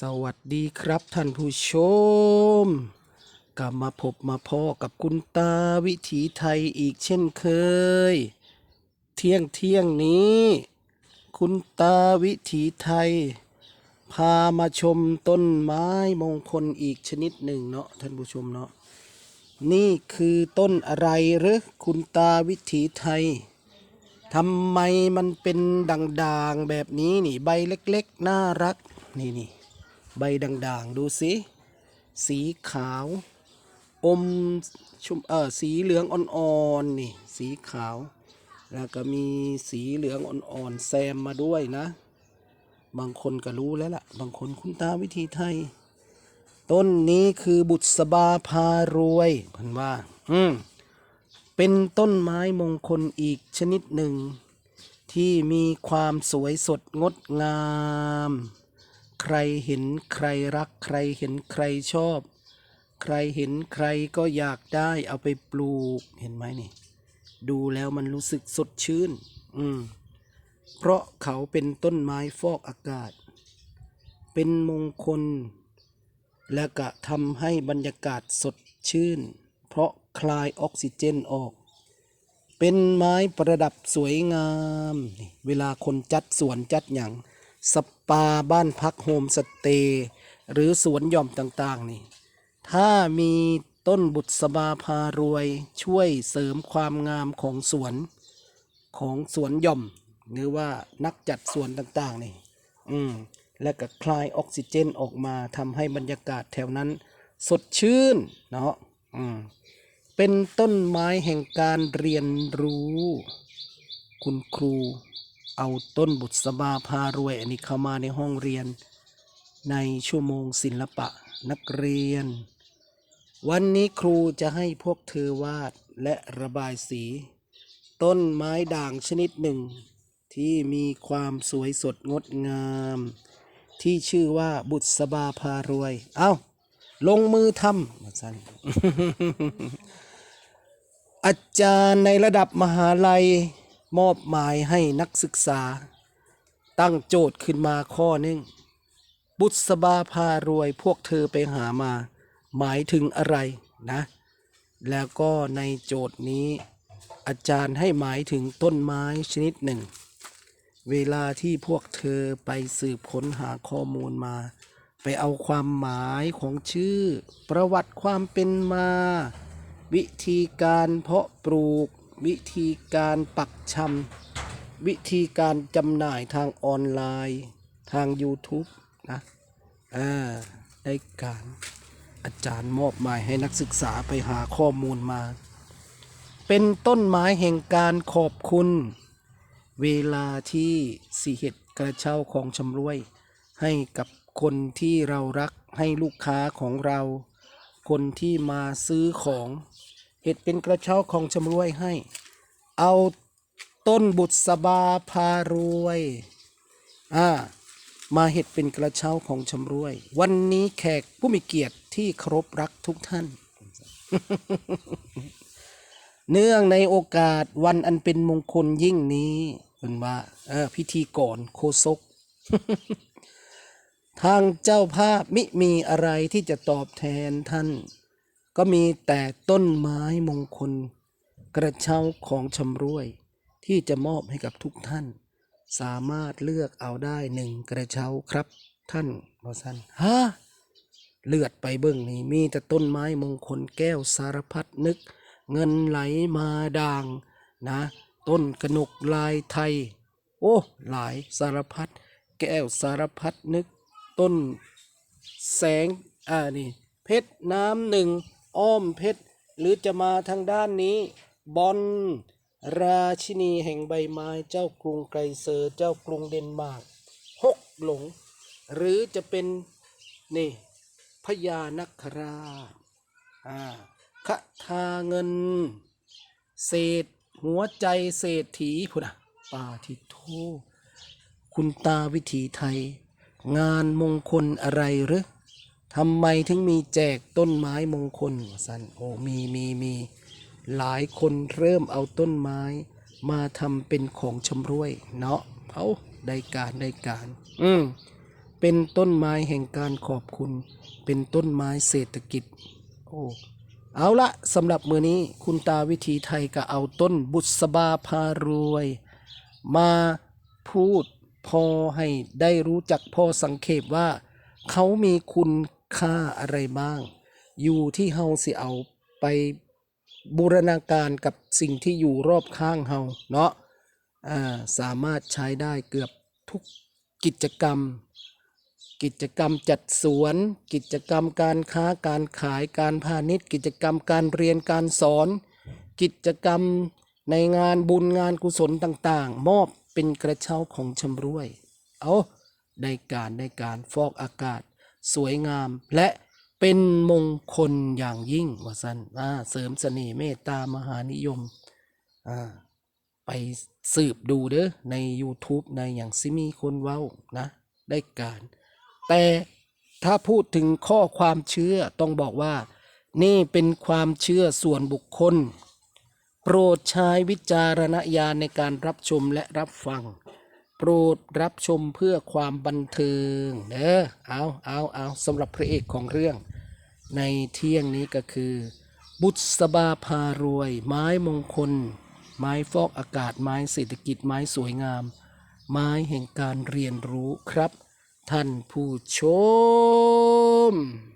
สวัสดีครับท่านผู้ชมกลับมาพบมาพ่อกับคุณตาวิถีไทยอีกเช่นเคย เที่ยงเที่ยงนี้ คุณตาวิถีไทย พามาชมต้นไม้มงคลอีกชนิดหนึ่งเนาะท่านผู้ชมเนาะนี่คือต้นอะไรหรือคุณตาวิถีไทยทำไมมันเป็นด่างๆแบบนี้นี่ใบเล็กๆ น่ารักนี่นี่ ใบด่างๆ ดูสิสีขาว อมชุมเออสีเหลืองอ่อนๆนี่สีขาว แล้วก็มีสีเหลืองอ่อนๆแซมมาด้วยนะ บางคนก็รู้แล้วล่ะ บางคนคุณตาวิธีไทย ต้นนี้คือบุษบาพารวยพันว่า อืมเป็นต้นไม้มงคลอีกชนิดหนึ่ง ที่มีความสวยสดงดงาม ใครเห็นใครรัก ใครเห็นใครชอบ ใครเห็นใครก็อยากได้เอาไปปลูกเห็นไหมนี่ ดูแล้วมันรู้สึกสดชื่น อืม เพราะเขาเป็นต้นไม้ฟอกอากาศ เป็นมงคล และก็ทำให้บรรยากาศสดชื่น เพราะคลายออกซิเจนออก เป็นไม้ประดับสวยงาม เวลาคนจัดสวนจัดอย่าง สปาบ้านพักโฮมสเตย์หรือสวนหย่อมต่างๆนี่ ถ้ามีต้นบุษบาพารวยช่วยเสริมความงามของสวนของสวนหย่อม หรือว่านักจัดสวนต่างๆ นี่ อืม และก็คลายออกซิเจนออกมาทำให้บรรยากาศแถวนั้น สดชื่นเนาะอืม เป็นต้นไม้แห่งการเรียนรู้ คุณครู เอาต้นบุษบาพารวย อันนี้เข้ามาในห้องเรียน ในชั่วโมงศิลปะนักเรียน วันนี้ครูจะให้พวกเธอวาดและระบายสี ต้นไม้ด่างชนิดหนึ่ง ที่มีความสวยสดงดงาม ที่ชื่อว่าบุษบาพารวย เอา้า ลงมือทำมาสั้นอาจารย์ในระดับมหาลัย มอบหมายให้นักศึกษา ตั้งโจทย์ขึ้นมาข้อหนึ่ง บุษบาพารวยพวกเธอไปหามา หมายถึงอะไรนะ แล้วก็ในโจทย์นี้ อาจารย์ให้หมายถึงต้นไม้ชนิดหนึ่ง เวลาที่พวกเธอไปสืบค้นหาข้อมูลมา ไปเอาความหมายของชื่อ ประวัติความเป็นมา วิธีการเพาะปลูก วิธีการปักชำวิธีการจำหน่ายทางออนไลน์ทาง YouTube นะอ่าได้การอาจารย์มอบหมายให้นักศึกษาไปหาข้อมูลมา เป็นต้นไม้แห่งการขอบคุณ เวลาที่สีเห็ดกระเช้าของชำรวย ให้กับคนที่เรารักให้ลูกค้าของเรา คนที่มาซื้อของ เห็ดเป็นกระเช้าของชำรวยให้ เอาต้นบุษบาพารวยอ่ามาเห็ดเป็นกระเช้าของชำรวย วันนี้แขกผู้มีเกียรติที่เคารพรักทุกท่าน เนื่องในโอกาสวันอันเป็นมงคลยิ่งนี้เป็นว่าเออพิธีก่อนโคศกทางเจ้าภาพมิมีอะไรที่จะตอบแทนท่าน ก็มีแต่ต้นไม้มงคล กระเช้าของชำรวย ที่จะมอบให้กับทุกท่าน สามารถเลือกเอาได้หนึ่งกระเช้าครับท่านบอสันฮะเลือดไปเบื้องนี้มีแต่ต้นไม้มงคลแก้วสารพัดนึก เงินไหลมาด่างนะ ต้นกนกลายไทย โอ้หลายสารพัดแก้วสารพัดนึก ต้นแสงอ่านี่เพชรน้ำหนึ่ง อ้อมเพชร หรือจะมาทางด้านนี้ บอลราชินีแห่งใบไม้เจ้ากรุงไกรเซอร์เจ้ากรุงเดนมาร์กหกหลง หรือจะเป็นนี่พญานัคราชอ่าคทาเงิน เศษหัวใจเศรษฐีพุนะปาทิโทคุณตาวิถีไทย งานมงคลอะไรหรือ ทำไมถึงมีแจกต้นไม้มงคลสันโอ้มีมีมีหลายคนเริ่มเอาต้นไม้ มาทำเป็นของชำร่วย เนาะเอาได้การได้การ อืมเป็นต้นไม้แห่งการขอบคุณ เป็นต้นไม้เศรษฐกิจ โอ้เอาละสำหรับมือนี้คุณตาวิธีไทยก็เอาต้นบุษบาพารวย มาพูดพอให้ได้รู้จักพอสังเขปว่า เขามีคุณ ค่าอะไรบ้าง อยู่ที่เฮาสิเอาไปบูรณาการกับสิ่งที่อยู่รอบข้างเฮาเนาะอ่าสามารถใช้ได้เกือบทุกกิจกรรม กิจกรรมจัดสวน กิจกรรมการค้าการขายการพาณิชย์ กิจกรรมการเรียนการสอน กิจกรรมในงานบุญงานกุศลต่างๆ มอบเป็นกระเช้าของชำรวย เอาได้การได้การฟอกอากาศ สวยงาม และเป็นมงคลอย่างยิ่งว่าสันอ่าเสริมเสน่ห์เมตตามหานิยมอ่าไปสืบดูเด้อใน YouTube ในอย่างซิมีคนเว้านะได้การ แต่ถ้าพูดถึงข้อความเชื่อต้องบอกว่า นี่เป็นความเชื่อส่วนบุคคล โปรดใช้วิจารณญาณในการรับชมและรับฟัง โปรดรับชมเพื่อความบันเทิงเด้อเอาเอาเอาสำหรับพระเอกของเรื่อง ในเที่ยงนี้ก็คือ บุษบาพารวย ไม้มงคล ไม้ฟอกอากาศไม้เศรษฐกิจไม้สวยงาม ไม้แห่งการเรียนรู้ครับ ท่านผู้ชม